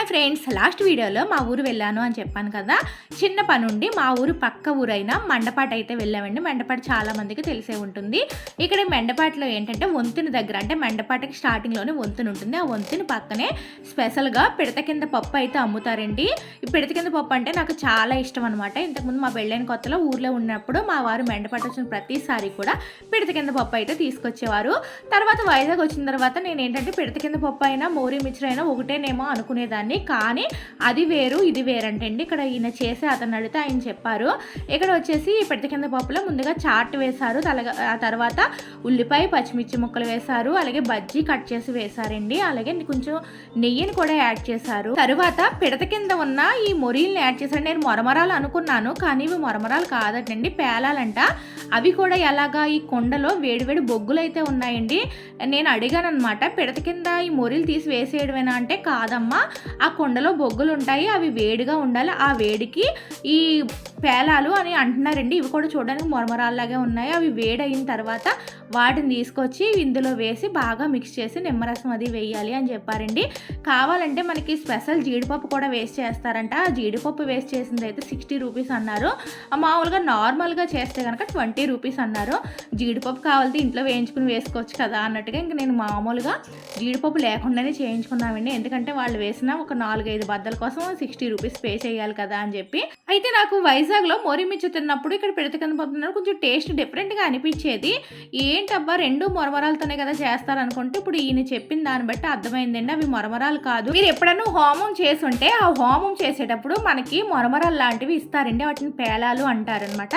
Hi friends last వీడియోలో మా ఊరు వెళ్ళాను అని చెప్పాను కదా. చిన్న పని ఉండి మా ఊరు పక్క ఊరైన మండపాట అయితే వెళ్ళామండి. మండపాట చాలా మందికి తెలిసే ఉంటుంది. ఇక్కడ మండపాటలో ఏంటంటే వంతుని దగ్గర అంటే మండపాటకి స్టార్టింగ్లోనే వంతుని ఉంటుంది. ఆ వంతుని పక్కనే స్పెషల్గా పిడత కింద పప్పు అయితే అమ్ముతారండి. ఈ పిడత కింద పప్పు అంటే నాకు చాలా ఇష్టం అనమాట ఇంతకుముందు మా పెళ్ళైన కొత్తలో ఊర్లో ఉన్నప్పుడు మా వారు మండపాట వచ్చిన ప్రతిసారి కూడా పిడత కింద పప్పు అయితే తీసుకొచ్చేవారు. తర్వాత వైజాగ్ వచ్చిన తర్వాత నేను ఏంటంటే పిడత కింద పప్పు అయినా మోరీ మిక్చర్ అయినా ఒకటేనేమో అనుకునేదాన్ని. కానీ అది వేరు ఇది వేరంటండి ఇక్కడ ఈయన చేసే అతను అడిగితే ఆయన చెప్పారు. ఇక్కడ వచ్చేసి పెద్ద పిడత కింద పప్పులో ముందుగా చాట్ వేశారు. తలగా ఆ తర్వాత ఉల్లిపాయ పచ్చిమిర్చి ముక్కలు వేశారు. అలాగే బజ్జీ కట్ చేసి వేశారండి. అలాగే కొంచెం నెయ్యిని కూడా యాడ్ చేశారు. తర్వాత పిడత కింద ఉన్న ఈ మొరీల్ని యాడ్ చేశారు. నేను మొరమరాలు అనుకున్నాను కానీ ఇవి మొరమరాలు కాదటండి పేలాలంట. అవి కూడా ఎలాగా ఈ కొండలో వేడివేడి బొగ్గులు అయితే ఉన్నాయండి. నేను అడిగాను అనమాట పిడత కింద ఈ మొరీలు తీసి వేసేయడమేనా అంటే కాదమ్మా. ఆ కొండలో బొగ్గులు ఉంటాయి అవి వేడిగా ఉండాలి. ఆ వేడికి ఈ పేలాలు అని అంటున్నారండి. ఇవి కూడా చూడడానికి మొరమరాల్లాగే ఉన్నాయి. అవి వేడయిన తర్వాత వాటిని తీసుకొచ్చి ఇందులో వేసి బాగా మిక్స్ చేసి నిమ్మరసం అది వేయాలి అని చెప్పారండి. కావాలంటే మనకి స్పెషల్ జీడిపప్పు కూడా వేస్ట్ చేస్తారంట. ఆ జీడిపప్పు వేస్ట్ చేసింది అయితే సిక్స్టీ రూపీస్ అన్నారు. ఆ మామూలుగా నార్మల్గా చేస్తే కనుక ట్వంటీ రూపీస్ అన్నారు. జీడిపప్పు కావాలంటే ఇంట్లో వేయించుకుని వేసుకోవచ్చు కదా అన్నట్టుగా ఇంక నేను మామూలుగా జీడిపప్పు లేకుండానే చేయించుకున్నామండి. ఎందుకంటే వాళ్ళు వేసిన ఒక నాలుగైదు బద్దల కోసం సిక్స్టీ రూపీస్ పే చేయాలి కదా అని చెప్పి. అయితే నాకు వైజాగ్లో మొరిమిచ్చు తిన్నప్పుడు ఇక్కడ పెడితే కింద పోతున్నారు కొంచెం టేస్ట్ డిఫరెంట్గా అనిపించేది. ఏంటబ్బా రెండు మొరమరాలతోనే కదా చేస్తారు అనుకుంటే ఇప్పుడు ఈయన చెప్పిన దాన్ని బట్టి అర్థమైందండి. అవి మొరమరాలు కాదు. మీరు ఎప్పుడైనా హోమం చేసి ఉంటే ఆ హోమం చేసేటప్పుడు మనకి మొరమరాలు లాంటివి ఇస్తారండి. వాటిని పేలాలు అంటారనమాట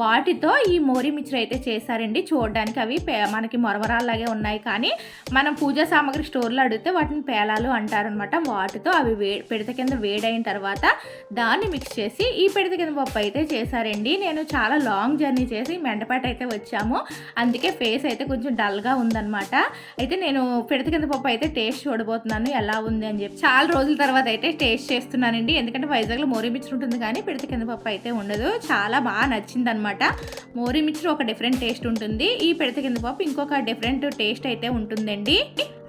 వాటితో ఈ మోరి మిక్చర్ అయితే చేశారండి. చూడడానికి అవి మనకి మొరవరాల్లాగే ఉన్నాయి. కానీ మనం పూజా సామాగ్రి స్టోర్లో అడిగితే వాటిని పేలాలు అంటారనమాట వాటితో అవి వే పిడత కింద వేడైన తర్వాత దాన్ని మిక్స్ చేసి ఈ పిడత కింద పప్పు అయితే చేశారండి. నేను చాలా లాంగ్ జర్నీ చేసి మెండపేట అయితే వచ్చాము. అందుకే ఫేస్ అయితే కొంచెం డల్గా ఉందన్నమాట. అయితే నేను పిడత కింద పప్పు అయితే టేస్ట్ చూడబోతున్నాను. ఎలా ఉంది అని చెప్పి చాలా రోజుల తర్వాత అయితే టేస్ట్ చేస్తున్నానండి. ఎందుకంటే వైజాగ్లో మోరీ మిక్చర్ ఉంటుంది కానీ పిడత కింద పప్పు అయితే ఉండదు. చాలా బాగా నచ్చింది అనమాట మోరీ మిక్చర్ ఒక డిఫరెంట్ టేస్ట్ ఉంటుంది. ఈ పిడత కింద పప్పు ఇంకొక డిఫరెంట్ టేస్ట్ అయితే ఉంటుందండి.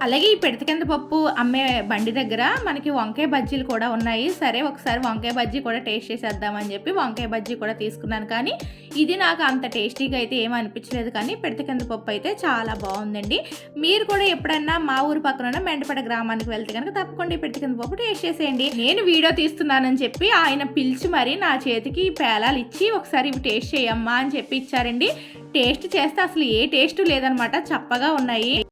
అలాగే ఈ పిడత పప్పు అమ్మే బండి దగ్గర మనకి వంకాయ బజ్జీలు కూడా ఉన్నాయి. సరే ఒకసారి వంకాయ బజ్జీ కూడా టేస్ట్ చేసేద్దామని చెప్పి వంకాయ బజ్జీ కూడా తీసుకున్నాను. కానీ ఇది నాకు అంత టేస్టీగా అయితే ఏమీ అనిపించలేదు. కానీ పిడత పప్పు అయితే చాలా బాగుందండి. మీరు కూడా ఎప్పుడన్నా మా ఊరు పక్కన ఉన్న మెండపడ గ్రామానికి వెళ్తే కనుక తప్పకుండా ఈ పిడత పప్పు టేస్ట్ చేసేయండి. నేను వీడియో తీస్తున్నానని చెప్పి ఆయన పిలిచి మరి నా చేతికి పేలాలు ఇచ్చి ఒకసారి ఇవి టేస్ట్ చేయమ్మా అని చెప్పి ఇచ్చారండి. టేస్ట్ చేస్తే అసలు ఏ టేస్ట్ లేదనమాట. చప్పగా ఉన్నాయి.